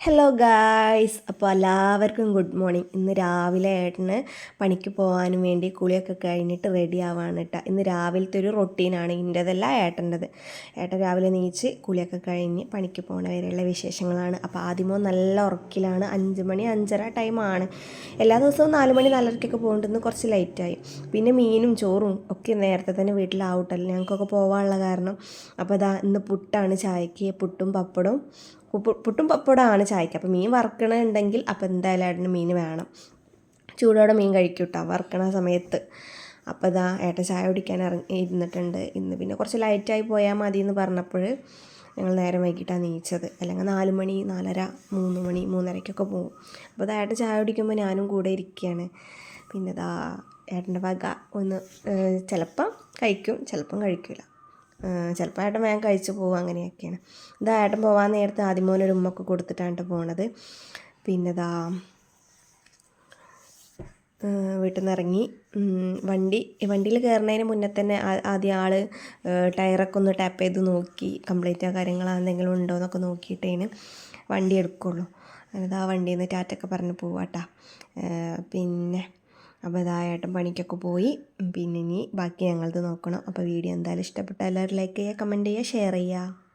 Hello guys അപ്പോൾ എല്ലാവർക്കും good morning ഇന്ന് രാവിലെ ഏട്ടന് പണിക്ക് പോകാനും വേണ്ടി കുളിയൊക്കെ കഴിഞ്ഞിട്ട് റെഡി ആവാണ് കേട്ടോ ഇന്ന് രാവിലത്തെ ഒരു റൊട്ടീനാണ് ഇന്റെതല്ല ഏട്ടന്റെത്. ഏട്ടൻ രാവിലെ നീച്ച് കുളിയൊക്കെ കഴിഞ്ഞ് പണിക്ക് പോകണ വരെയുള്ള വിശേഷങ്ങളാണ്. അപ്പോൾ ആദ്യമോ നല്ല ഉറക്കിലാണ്. അഞ്ച് മണി അഞ്ചര ടൈമാണ് എല്ലാ ദിവസവും നാല് മണി നാലരയ്ക്കൊക്കെ പോകേണ്ടെന്ന് കുറച്ച് ലൈറ്റായി പിന്നെ മീനും ചോറും ഒക്കെ നേരത്തെ തന്നെ വീട്ടിലാവട്ടല്ലോ. ഞങ്ങൾക്കൊക്കെ പോകാനുള്ള കാരണം. അപ്പോൾ അതാ ഇന്ന് പുട്ടാണ് ചായക്ക്. പുട്ടും പപ്പടവും. പുട്ടും പപ്പടമാണ് ചായക്ക്. അപ്പോൾ മീൻ വറുക്കണുണ്ടെങ്കിൽ അപ്പോൾ എന്തായാലും ഏട്ടന് മീൻ വേണം. ചൂടോടെ മീൻ കഴിക്കും കേട്ടോ വറുക്കണ സമയത്ത്. അപ്പോൾ ഇതാ ഏട്ടൻ ചായ കുടിക്കാൻ ഇറങ്ങി ഇരുന്നിട്ടുണ്ട്. ഇന്ന് പിന്നെ കുറച്ച് ലൈറ്റായി പോയാൽ മതി എന്ന് പറഞ്ഞപ്പോൾ ഞങ്ങൾ നേരം വൈകിട്ടാണ് നീച്ചത്. അല്ലെങ്കിൽ നാല് മണി നാലര മൂന്ന് മണി മൂന്നരയ്ക്കൊക്കെ പോകും അപ്പോൾ അത് ഏട്ടൻ ചായ കുടിക്കുമ്പോൾ ഞാനും കൂടെ ഇരിക്കുകയാണ്. പിന്നെ ഇതാ ഏട്ടന്റെ വക ഒന്ന് ചിലപ്പം കഴിക്കും ചിലപ്പം കഴിക്കില്ല. ചിലപ്പോൾ ഏട്ടൻ വേഗം കഴിച്ച് പോകും അങ്ങനെയൊക്കെയാണ്. ഇതാ ഏട്ടൻ പോകാൻ നേരത്തെ ആദ്യം മോനൊരു ഉമ്മൊക്കെ കൊടുത്തിട്ടാണ് പോണത്. പിന്നെ ഇതാ വീട്ടിൽ നിന്ന് ഇറങ്ങി. വണ്ടി വണ്ടിയിൽ കയറുന്നതിന് മുന്നേ തന്നെ ആദ്യം ആൾ ടയറൊക്കെ ഒന്ന് ടാപ്പ് ചെയ്ത് നോക്കി കംപ്ലീറ്റ് ആ കാര്യങ്ങൾ എന്തെങ്കിലും ഉണ്ടോ എന്നൊക്കെ നോക്കിയിട്ടേന് വണ്ടി എടുക്കുള്ളൂ. ആ വണ്ടിയിൽ നിന്ന് ടാറ്റൊക്കെ പറഞ്ഞ് പോവാട്ടാ. പിന്നെ അപ്പോൾ ഇതായിട്ടും പണിക്കൊക്കെ പോയി. പിന്നെ ഇനി ബാക്കി ഞങ്ങളത് നോക്കണം. അപ്പോൾ വീഡിയോ എന്തായാലും ഇഷ്ടപ്പെട്ടാൽ എല്ലാവരും ലൈക്ക് ചെയ്യുക കമന്റ് ചെയ്യുക ഷെയർ ചെയ്യുക.